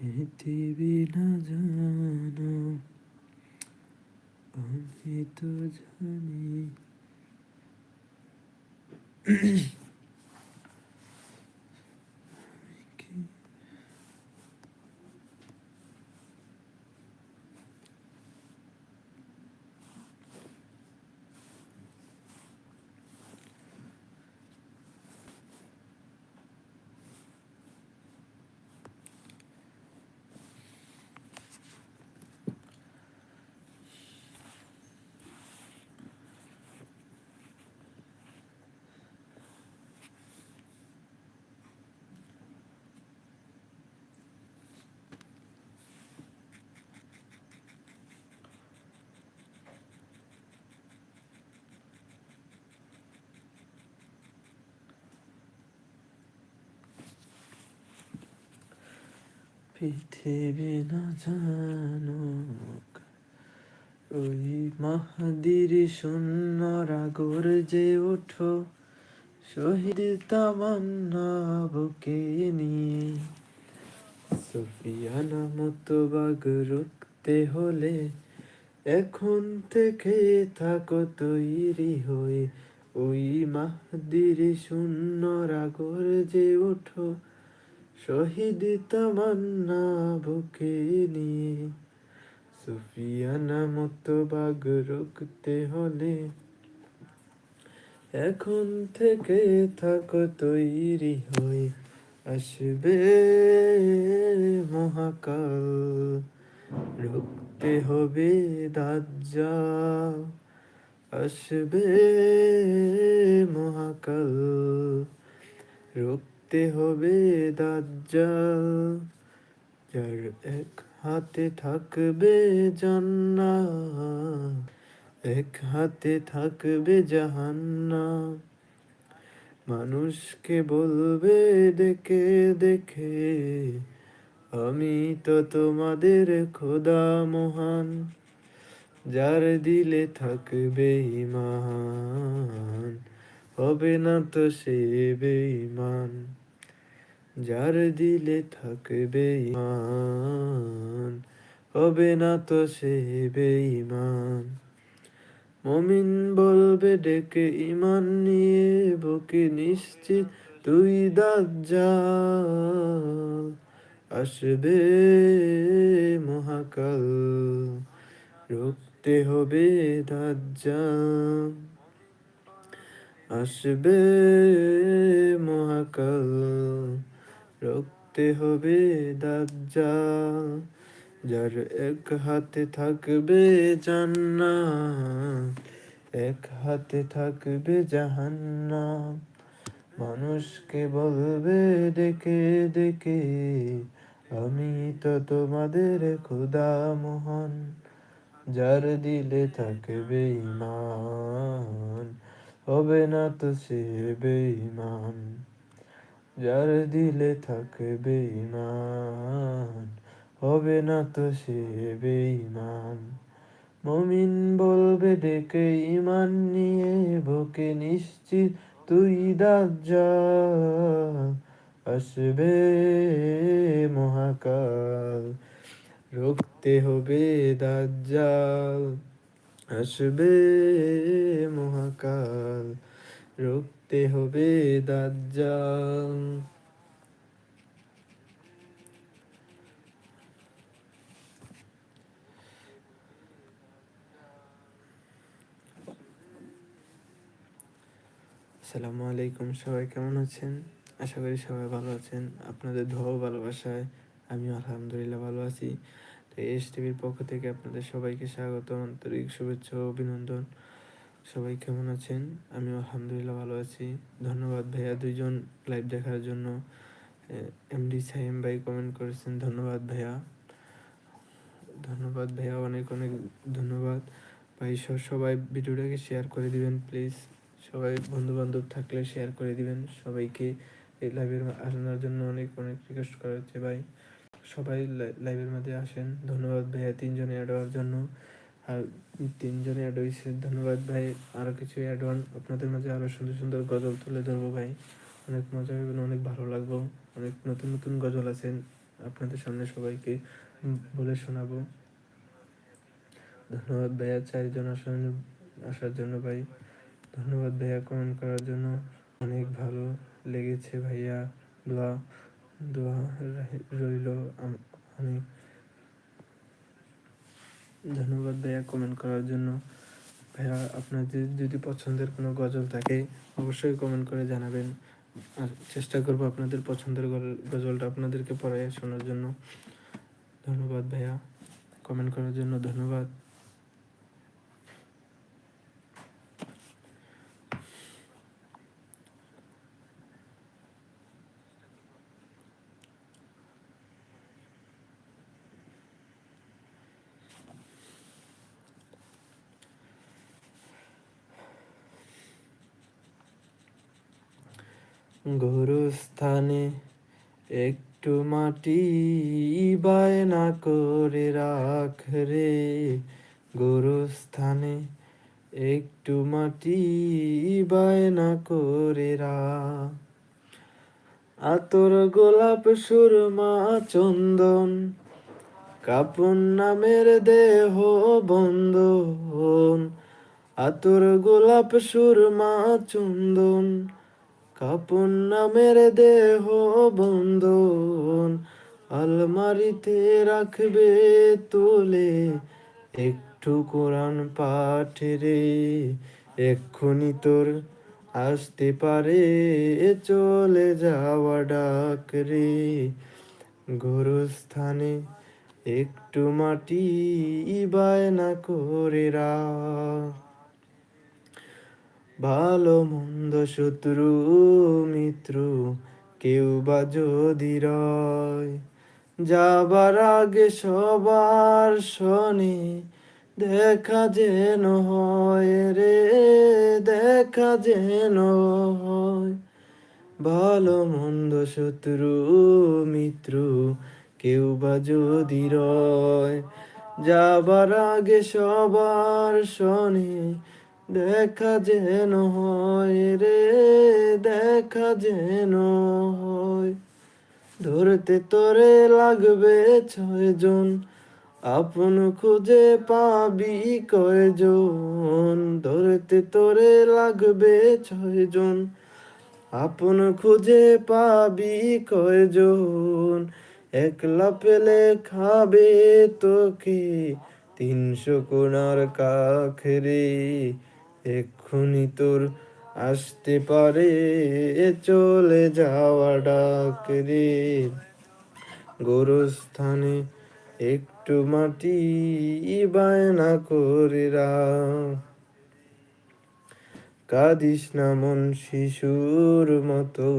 পৃথিবী না জানো। আমি তো জানি। পৃথিবী না জানো ওই মাহাদির শূন্য রাগর যে ওঠো, শহীদ তামান্না বুকে নিয়ে। সুফিয়ানা মতো বাগ রুখতে হলে এখন থেকে থাকো তৈরি হয়ে। ওই মাহদির শূন্য রাগর যে ওঠো শহীদ তামান্না বুকে নিয়ে, সুফিয়ানা মতো বাগ রুখতে হলে। এখন থেকে থাকো তৈরি হয়ে, আসবে মহাকাল। রুখতে হবে দাজ্জা আসবে মহাকাল। রুখতে হবে দাজ্জাল। যার এক হাতে থাকবে জান্নাত, এক হাতে থাকবে জাহান্নাম। মানুষকে বলবে, দেখে দেখে, আমি তো তোমাদের খোদা মহান। যার দিলে থাকবে ইমান হবে না তো সে বেঈমান। যার দিলে থাকবে ইমান হবে না তো সে বেঈমান। মমিন বলবে, ডেকে ইমান নিয়ে বুকে নিশ্চিত, তুই দাজ্জাল, আসবে মহাকাল, রুখতে হবে দাজ্জাল, আসবে মহাকাল। রুখতে হবে দাজ্জাল যার এক হাতে থাকবে জান্নাত, এক হাতে থাকবে জাহান্নাম। মানুষকে বলবে, দেখে দেখে, আমি তো তোমাদের খোদা মোহন, যার দিলে থাকবে ইমান হবে না তো সে বেঈমান। যার দিলে থাকবে ইমান হবে না তো সে বেঈমান। মমিন বলবে, ডেকে ইমান নিয়ে বুকে নিশ্চিত, তুই আসবে মহাকাল। রুখতে হবে দাজ্জাল, আসবে মহাকাল। রুখতে হবে, দাজ্জাল। আসসালামু আলাইকুম, সবাই কেমন আছেন? আশা করি সবাই ভালো আছেন। আপনাদের ধোয়া ভালোবাসায় আমি আলহামদুলিল্লাহ ভালো আছি। তো এস টিভির পক্ষ থেকে আপনাদের সবাইকে স্বাগত আন্তরিক শুভেচ্ছা অভিনন্দন। সবাই কেমন আছেন? আমি আলহামদুলিল্লাহ ভালো আছি। ধন্যবাদ ভাইয়া দুইজন লাইভ দেখার জন্য। এমডি সাইম ভাই কমেন্ট করেছেন, ধন্যবাদ ভাইয়া। ধন্যবাদ ভাইয়া, অনেক অনেক ধন্যবাদ। ভাই সবাই ভিডিওটাকে শেয়ার করে দিবেন প্লিজ সবাই বন্ধু বান্ধব থাকলে শেয়ার করে দিবেন। সবাইকে এই লাইভের আসানোর জন্য অনেক অনেক রিকোয়েস্ট করা হচ্ছে ভাই। সবাই লাইভের মধ্যে আসেন। ধন্যবাদ ভাইয়া, তিনজনে অ্যাড হওয়ার জন্য। আর তিনজনে অ্যাড হয়েছে। ধন্যবাদ ভাই। আরও কিছু অ্যাড হন আপনাদের মাঝে আরও সুন্দর সুন্দর গজল তুলে ধরবো ভাই। অনেক মজা হবে, অনেক ভালো লাগবো। অনেক নতুন নতুন গজল আছেন আপনাদের সামনে সবাইকে বলে শোনাবো। ধন্যবাদ ভাইয়া চারজন আসার আসার জন্য ভাই। ধন্যবাদ ভাইয়া কমেন্ট করার জন্য। অনেক ভালো লেগেছে ভাইয়া। দোয়া দোয়া রইল অনেক ধন্যবাদ ভাইয়া কমেন্ট করার জন্য। ভাইয়া, আপনাদের যদি পছন্দের কোনো গজল থাকে, অবশ্যই কমেন্ট করে জানাবেন। আর চেষ্টা করব আপনাদের পছন্দের গজলটা আপনাদেরকে পড়ায় শোনার জন্য। ধন্যবাদ ভাইয়া। কমেন্ট করার জন্য ধন্যবাদ। গোরস্থানে একটু মাটি বায়না করে রাখ রে। গুরুস্থানে একটু মাটি বায়না করে রাখ আতর গোলাপ সুরমা চন্দন কাপুন নামের দেহ বন্ধন। আতর গোলাপ সুরমা চন্দন কাপুন নামের দেহ বন্ধন, আলমারিতে রাখবে তোলে। একটু কোরআন পাঠ রে, এক্ষুনি তোর আসতে পারে, চলে যাওয়া ডাক রে। গোরস্থানে একটু মাটি বায়না করে রাখ। ভালো, মন্দ, শত্রু, মিত্র কেউ বা যদি রয়। যাবার আগে সবার শনি দেখা যেন হয় রে, দেখা যেন হয়। ভালো, মন্দ, শত্রু, মিত্র কেউ বা যদি রয়। যাবার আগে সবার শনি দেখা যেন হয় রে, দেখা যেন হয়। ধরতে তোরে লাগবে ছয়জন, আপন খুঁজে পাবি কয়জন? ধরতে তোরে লাগবে ছয়জন, আপন খুঁজে পাবি কয়জন? একলা পেলে খাবে তোকে তিনশো কোনার কাখ রে এক্ষুনি তোর আসতে পারে চলে যাওয়া ডাক রে। গোরস্থানে একটু মাটি বায়না করে কাঁদিস না মন শিশুর মতো,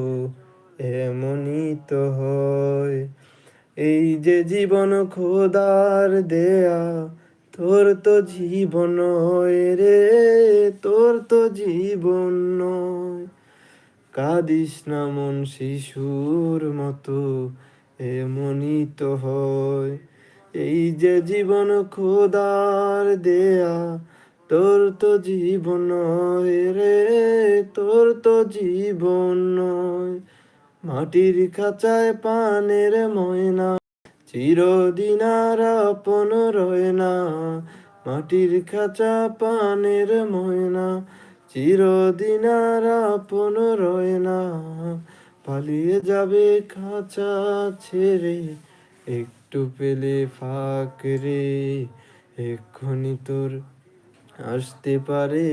এমনই তো হয়। এই যে জীবন খোদার দেয়া তোর তো জীবন রে, তোর তো জীবন নয়। কাঁদিস না মন শিশুর মতো, এমনই তো হয়। এই যে জীবন খোদার দেয়া, তোর তো জীবন রে, তোর তো জীবন নয়। মাটির খাঁচায় পানের ময়না চিরদিন আর আপন রয় না, মাটির খাঁচা পানের ময়না। চিরদিন আর আপন রয় না, পালিয়ে যাবে খাঁচা ছেড়ে। একটু পেলে ফাঁক রে, এক্ষুনি তোর আসতে পারে,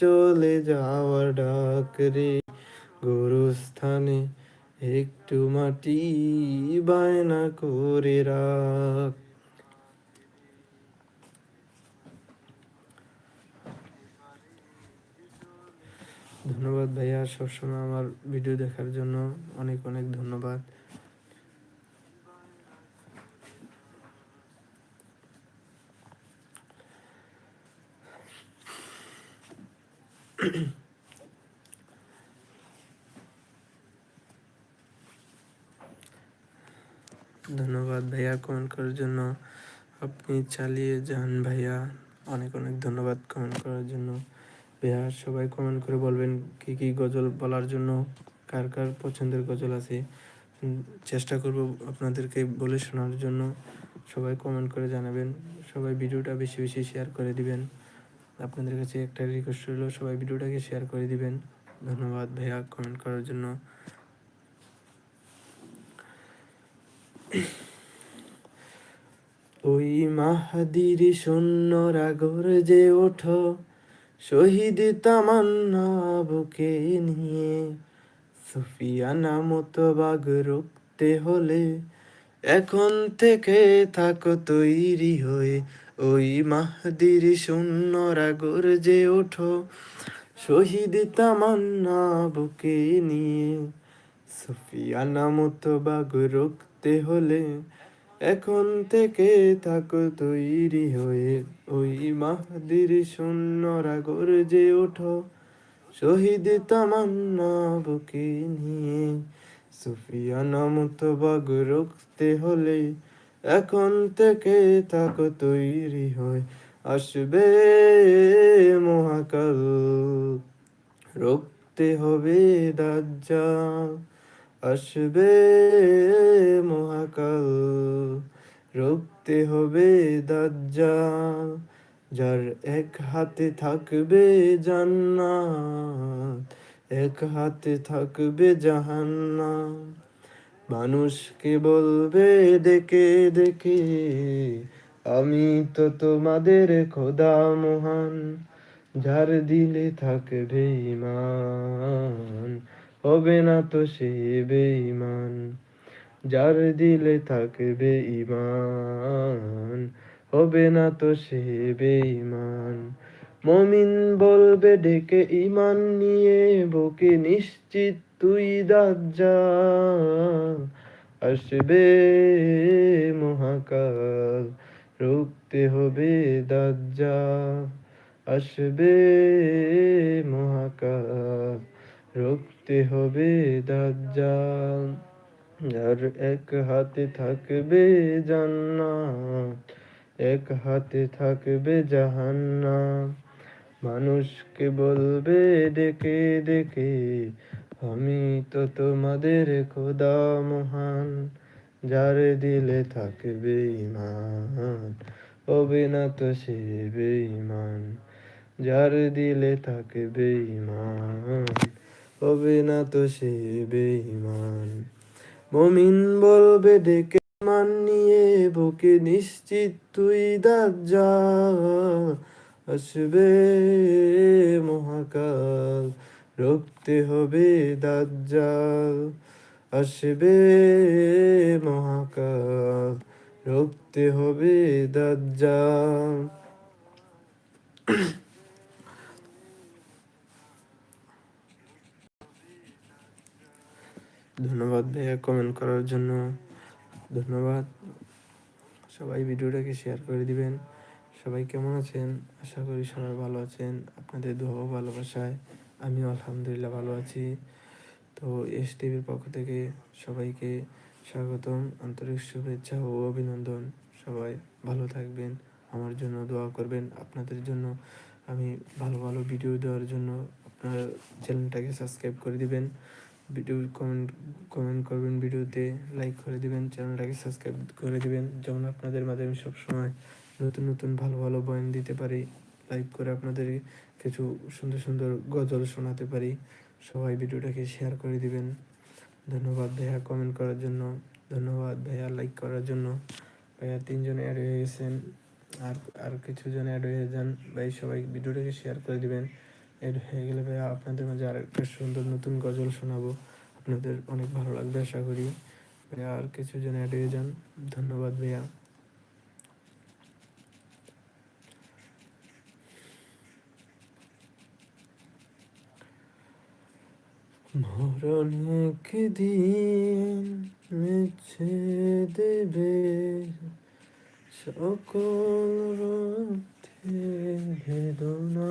চলে যাওয়ার ডাক রে। গোরস্থানে একটু মাটি বায়না করে রাখ। ধন্যবাদ ভাইয়া, সবসময় আমার ভিডিও দেখার জন্য অনেক অনেক ধন্যবাদ। ধন্যবাদ ভাইয়া কমেন্ট করার জন্য। আপনি চালিয়ে যান ভাইয়া। অনেক অনেক ধন্যবাদ কমেন্ট করার জন্য। ভাইয়া, সবাই কমেন্ট করে বলবেন কি কি গজল বলার জন্য, কার কার পছন্দের গজল আছে। চেষ্টা করব আপনাদেরকে বলে শোনার জন্য। সবাই কমেন্ট করে জানাবেন। সবাই ভিডিওটা বেশি বেশি শেয়ার করে দিবেন। আপনাদের কাছে একটা রিকোয়েস্ট রইল, সবাই ভিডিওটাকে শেয়ার করে দিবেন। ধন্যবাদ ভাইয়া কমেন্ট করার জন্য। ওই মাহাদির সৈন্যরা যে ওঠো, শহীদ তামান্না বুকে নিয়ে। সুফিয়ানা মতো বাঘ রুখতে হলে এখন থেকে থাকো তৈরি হয়ে। ওই মাহাদির সৈন্যরা গর্জে ওঠো, শহীদ তামান্না বুকে নিয়ে। সুফিয়ানা মতো বাঘ রুখতে হলে এখন থেকে থাকো তৈরি হয়ে। ওই মাহাদির সৈন্যরা গর্জে ওঠো, শহীদ তামান্না বুকে নিয়ে। সুফিয়ানা মতো বাঘ রুখতে হলে এখন থেকে থাকো তৈরি হয়ে। আসবে মহাকাল, রুখতে হবে দাজ্জাল। আসবে মহাকাল, রুখতে হবে দাজ্জাল, যার এক হাতে থাকবে জান্নাত, এক হাতে থাকবে জাহান্না মানুষকে বলবে, দেখে দেখে, আমি তো তোমাদের খোদা মহান, যার দিলে থাকবে ইমান হবে না তো সে বেঈমান, যার দিলে থাকবে ইমান হবে না তো সে বেঈমান, মমিন বলবে, ডেকে ইমান নিয়ে বুকে নিশ্চিত, তুই দাজ্জাল। আসবে মহাকাল, রুখতে হবে দাজ্জাল। আসবে মহাকাল। রুখতে হবে দাজ্জাল। আর এক হাতে থাকবে জান্নাত, এক হাতে থাকবে জাহান্নাম। মানুষকে বলবে ডেকে ডেকে আমি তো তোমাদের খোদা মহান। যার দিলে থাকবে ইমান হবে না তো সে বেঈমান। যার দিলে থাকবে ইমান হবে না তো সে বেঈমান। মমিন বলবে, ডেকে মান নিয়ে বুকে নিশ্চিত তুই দাজ্জাল। আসবে মহাকাল রুখতে হবে দাজ্জাল। আসবে মহাকাল রুখতে হবে দাজ্জাল। ধন্যবাদ ভাইয়া কমেন্ট করার জন্য। ধন্যবাদ। সবাই ভিডিওটাকে শেয়ার করে দিবেন। সবাই কেমন আছেন? আশা করি সবাই ভালো আছেন। আপনাদের দোয়া ভালোবাসায় আমিও আলহামদুলিল্লাহ ভালো আছি। তো এস টিভির পক্ষ থেকে সবাইকে স্বাগতম। আন্তরিক শুভেচ্ছা ও অভিনন্দন। সবাই ভালো থাকবেন। আমার জন্য দোয়া করবেন। আপনাদের জন্য আমি ভালো ভালো ভিডিও দেওয়ার জন্য আপনার চ্যানেলটাকে সাবস্ক্রাইব করে দিবেন। ভিডিও কমেন্ট কমেন্ট করবেন ভিডিওতে লাইক করে দিবেন, চ্যানেলটাকে সাবস্ক্রাইব করে দিবেন। যেমন আপনাদের মাঝে আমি সবসময় নতুন নতুন, ভালো ভালো বয়ান দিতে পারি লাইভ করে আপনাদের কিছু সুন্দর সুন্দর গজল শোনাতে পারি। সবাই ভিডিওটাকে শেয়ার করে দিবেন। ধন্যবাদ ভাইয়া কমেন্ট করার জন্য। ধন্যবাদ ভাইয়া লাইক করার জন্য। ভাইয়া তিনজন অ্যাড হয়ে গেছেন। আর আর কিছু জন অ্যাড হয়ে যান। ভাই সবাই ভিডিওটাকে শেয়ার করে দিবেন। এড হয়ে গেলে ভাইয়া আপনাদের মাঝে আর একটা সুন্দর নতুন গজল শোনাবো। আপনাদের অনেক ভালো লাগবে আশা করি। ভাইয়া আর কিছু জন অ্যাড হয়ে যান। ধন্যবাদ ভাইয়া। মরণ দিন মিছে দেবে সকল রথে বেদনা।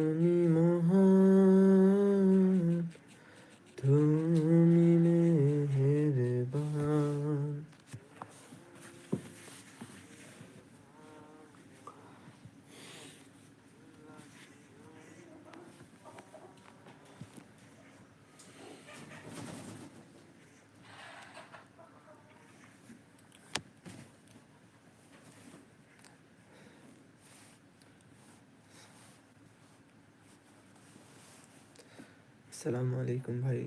আসসালামু আলাইকুম ভাই।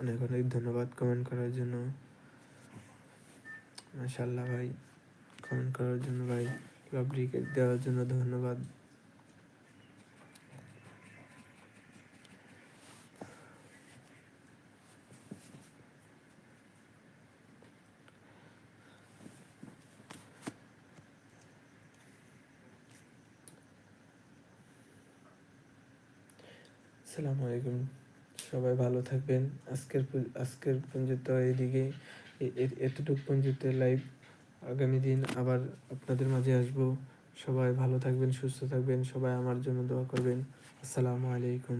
অনেক অনেক ধন্যবাদ কমেন্ট করার জন্য। মাশাল্লাহ ভাই কমেন্ট করার জন্য ভাই লাভ দেওয়ার জন্য ধন্যবাদ। আসসালামু আলাইকুম। সবাই ভালো থাকবেন। আজকের আজকের পর্যন্ত এদিকে এতটুকু পর্যন্ত লাইভ আগামী দিন আবার আপনাদের মাঝে আসব। সবাই ভালো থাকবেন, সুস্থ থাকবেন, সবাই আমার জন্য দোয়া করবেন। আসসালামু আলাইকুম।